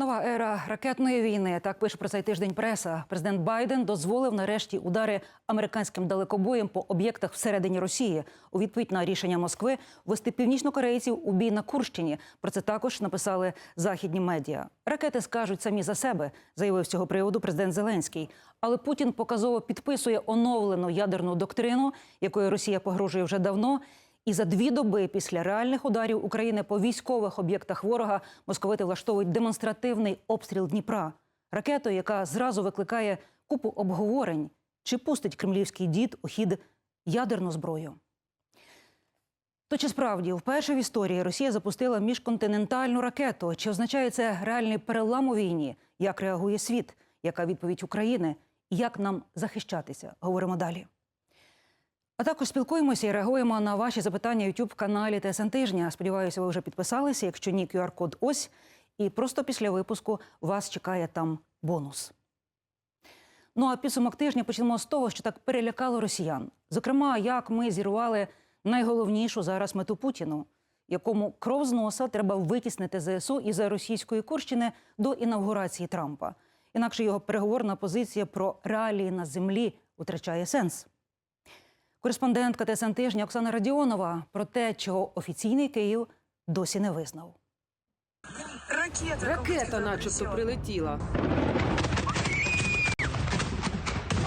Нова ера ракетної війни. Так пише про цей тиждень преса. Президент Байден дозволив нарешті удари американським далекобоєм по об'єктах всередині Росії у відповідь на рішення Москви ввести північнокорейців у бій на Курщині. Про це також написали західні медіа. Ракети скажуть самі за себе, заявив з цього приводу президент Зеленський. Але Путін показово підписує оновлену ядерну доктрину, якою Росія погрожує вже давно. І за дві доби після реальних ударів України по військових об'єктах ворога московити влаштовують демонстративний обстріл Дніпра ракетою, яка зразу викликає купу обговорень, чи пустить кремлівський дід у хід ядерну зброю. То чи справді вперше в історії Росія запустила міжконтинентальну ракету? Чи означає це реальний перелам у війні? Як реагує світ? Яка відповідь України? Як нам захищатися? Говоримо далі. А також спілкуємося і реагуємо на ваші запитання youtube каналі ТСН Тижня. Сподіваюся, ви вже підписалися. Якщо ні, QR-код ось. І просто після випуску вас чекає там бонус. Ну а підсумок тижня почнемо з того, що так перелякало росіян. Зокрема, як ми зірвали найголовнішу зараз мету Путіну, якому кров з носа треба витіснити ЗСУ із російської Курщини до інавгурації Трампа. Інакше його переговорна позиція про реалії на землі втрачає сенс. Кореспондентка ТСН тижня Оксана Радіонова про те, чого офіційний Київ досі не визнав. Ракета, Ракета, начебто, прилетіла.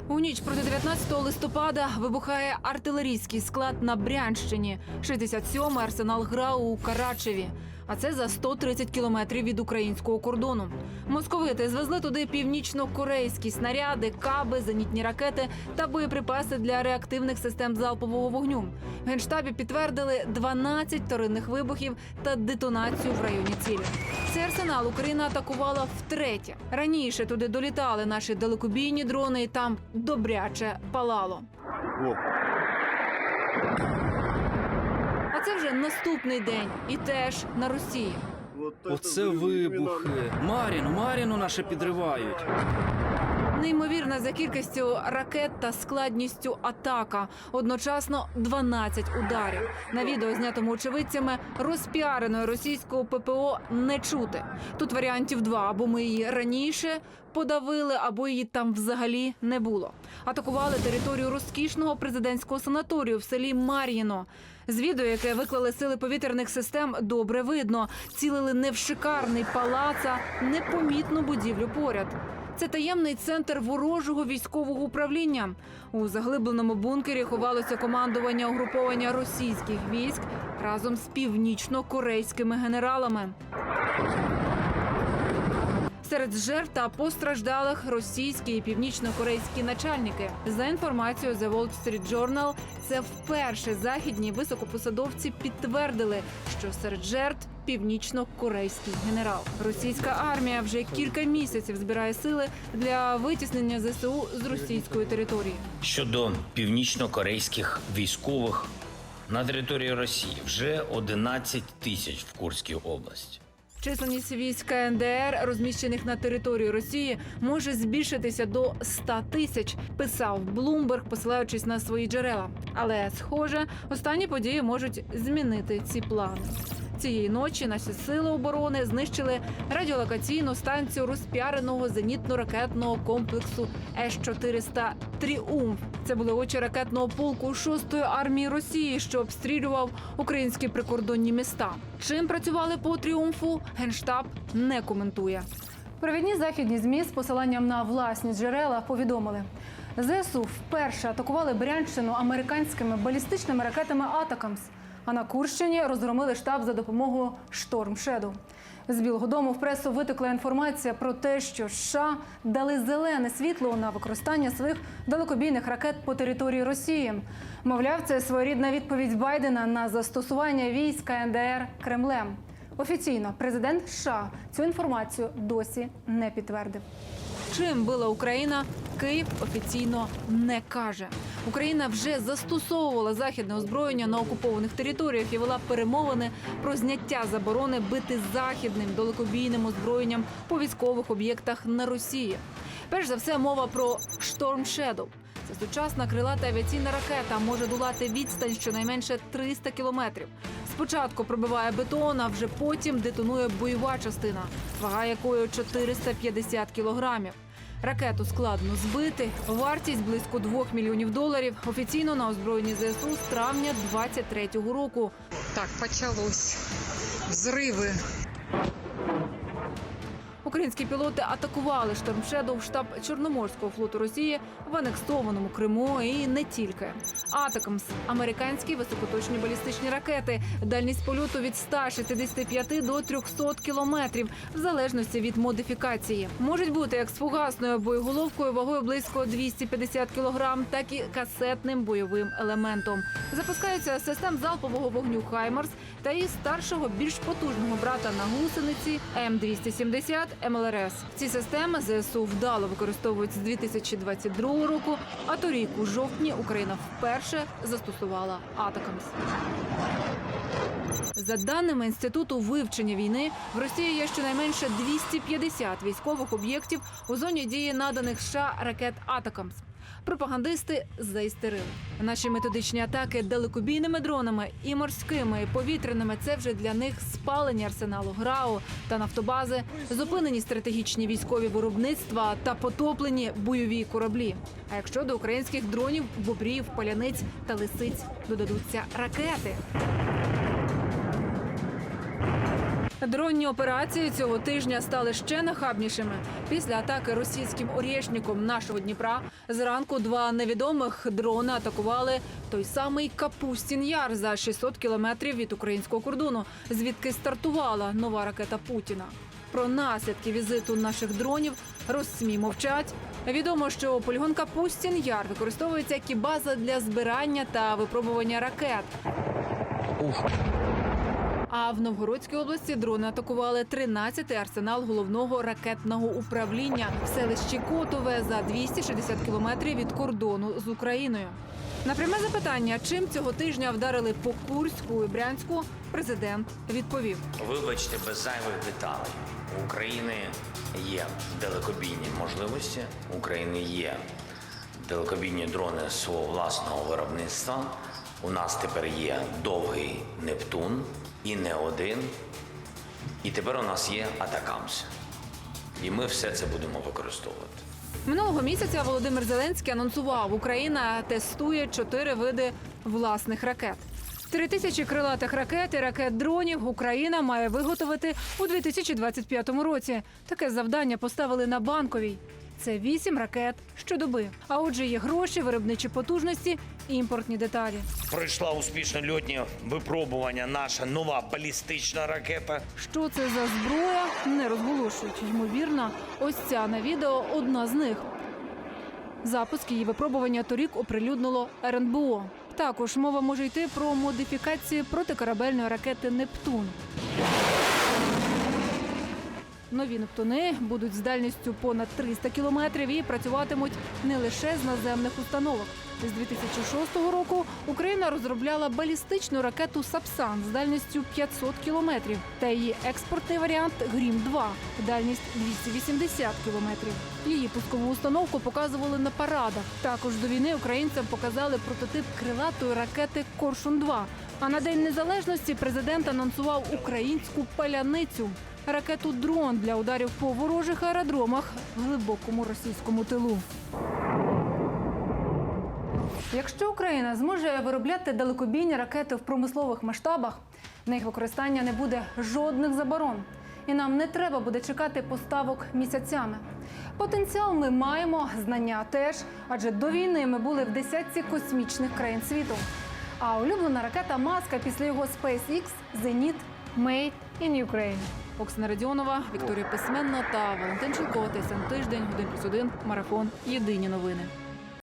У ніч проти 19 листопада вибухає артилерійський склад на Брянщині. 67-й арсенал ГРАУ у Карачеві. А це за 130 кілометрів від українського кордону. Московити звезли туди північно-корейські снаряди, каби, зенітні ракети та боєприпаси для реактивних систем залпового вогню. В генштабі підтвердили 12 вторинних вибухів та детонацію в районі цілі. Цей арсенал Україна атакувала втретє. Раніше туди долітали наші далекобійні дрони, і там добряче палало. О, А це вже наступний день, і теж на Росії. Оце вибухи. Маріну, Маріну наше підривають. Неймовірна за кількістю ракет та складністю атака. Одночасно 12 ударів. На відео, знятому очевидцями, розпіареної російського ППО не чути. Тут варіантів два: або ми її раніше подавили, або її там взагалі не було. Атакували територію розкішного президентського санаторію в селі Мар'їно. З відео, яке виклали сили повітряних систем, добре видно. Цілили не в шикарний палац, а непомітну будівлю поряд. Це таємний центр ворожого військового управління. У заглибленому бункері ховалося командування угруповання російських військ разом з північно-корейськими генералами. Серед жертв та постраждалих російські і північно-корейські начальники. За інформацією The Wall Street Journal, це вперше західні високопосадовці підтвердили, що серед жертв північно-корейський генерал. Російська армія вже кілька місяців збирає сили для витіснення ЗСУ з російської території. Щодо північно-корейських військових на території Росії вже 11 тисяч в Курській області. Численність військ КНДР, розміщених на території Росії, може збільшитися до 100 тисяч. Писав Блумберг, посилаючись на свої джерела. Але схоже, останні події можуть змінити ці плани. Цієї ночі наші сили оборони знищили радіолокаційну станцію розпіареного зенітно-ракетного комплексу С-400 Тріумф. Це були очі ракетного полку 6-ї армії Росії, що обстрілював українські прикордонні міста. Чим працювали по тріумфу, генштаб не коментує. Провідні західні змі з посиланням на власні джерела повідомили. ЗСУ вперше атакували Брянщину американськими балістичними ракетами Атакамс. А на Курщині розгромили штаб за допомогою Шторм Шеду. З Білого Дому в пресу витекла інформація про те, що США дали зелене світло на використання своїх далекобійних ракет по території Росії. Мовляв, це своєрідна відповідь Байдена на застосування військ КНДР Кремлем. Офіційно президент США цю інформацію досі не підтвердив. Чим била Україна, Київ офіційно не каже. Україна вже застосовувала західне озброєння на окупованих територіях і вела перемовини про зняття заборони бити західним далекобійним озброєнням по військових об'єктах на Росії. Перш за все, мова про Storm Shadow. Це сучасна крилата авіаційна ракета може долати відстань щонайменше 300 кілометрів. Спочатку пробиває бетон, а вже потім детонує бойова частина, вага якої 450 кілограмів. Ракету складно збити. Вартість близько 2 мільйонів доларів. Офіційно на озброєнні ЗСУ з травня 23-го року. Так, почалось. Взрывы. Українські пілоти атакували Шторм Шедоу штаб Чорноморського флоту Росії в анексованому Криму і не тільки. Атакамс – американські високоточні балістичні ракети. Дальність польоту від 165 до 300 кілометрів, в залежності від модифікації. Можуть бути як з фугасною боєголовкою вагою близько 250 кілограм, так і касетним бойовим елементом. Запускаються систем залпового вогню Хаймарс та із старшого більш потужного брата на гусениці М270 МЛРС. Ці системи ЗСУ вдало використовують з 2022 року. А торік у жовтні Україна вперше застосувала Атакамс. За даними інституту вивчення війни, в Росії є щонайменше 250 військових об'єктів у зоні дії наданих США ракет Атакамс. Пропагандисти заістерили. Наші методичні атаки далекобійними дронами і морськими, і повітряними це вже для них спалені арсеналу ГРАУ та нафтобази, зупинені стратегічні військові виробництва та потоплені бойові кораблі. А якщо до українських дронів, бобрів, паляниць та лисиць додадуться ракети. Дронні операції цього тижня стали ще нахабнішими. Після атаки російським орєшником нашого Дніпра зранку два невідомих дрони атакували той самий Капустін Яр за 600 кілометрів від українського кордону, звідки стартувала нова ракета Путіна. Про наслідки візиту наших дронів розсмі мовчать. Відомо, що полігон Капустін Яр використовується як і база для збирання та випробування ракет. А в Новгородській області дрони атакували 13-й арсенал головного ракетного управління в селищі Котове за 260 кілометрів від кордону з Україною. На пряме запитання, чим цього тижня вдарили по Курську і Брянську, президент відповів: Вибачте, без зайвих деталей. У України є далекобійні можливості, у України є далекобійні дрони свого власного виробництва. У нас тепер є довгий Нептун і не один. І тепер у нас є Атакамс. І ми все це будемо використовувати. Минулого місяця Володимир Зеленський анонсував, Україна тестує чотири види власних ракет. Три тисячі крилатих ракет і ракет дронів Україна має виготовити у 2025 році. Таке завдання поставили на банковій. Це вісім ракет щодоби. А отже, є гроші, виробничі потужності, імпортні деталі. Пройшла успішно льотні випробування наша нова балістична ракета. Що це за зброя, не розголошують. Ймовірно, ось ця на відео одна з них. Запуск її випробування торік оприлюднило РНБО. Також мова може йти про модифікації протикорабельної ракети Нептун. Нові Нептуни будуть з дальністю понад 300 кілометрів і працюватимуть не лише з наземних установок. З 2006 року Україна розробляла балістичну ракету Сапсан з дальністю 500 кілометрів та її експортний варіант Грім 2 дальність 280 кілометрів. Її пускову установку показували на парадах. Також до війни українцям показали прототип крилатої ракети Коршун 2 А на день незалежності президент анонсував українську паляницю. Ракету дрон для ударів по ворожих аеродромах в глибокому російському тилу. Якщо Україна зможе виробляти далекобійні ракети в промислових масштабах, на їх використання не буде жодних заборон. І нам не треба буде чекати поставок місяцями. Потенціал ми маємо, знання теж, адже до війни ми були в десятці космічних країн світу. А улюблена ракета Маска після його SpaceX Зеніт Made in Ukraine. Оксана Радіонова, Вікторія Письменна та Валентин Чулко. ТСН тиждень, 1 плюс один марафон. Єдині новини.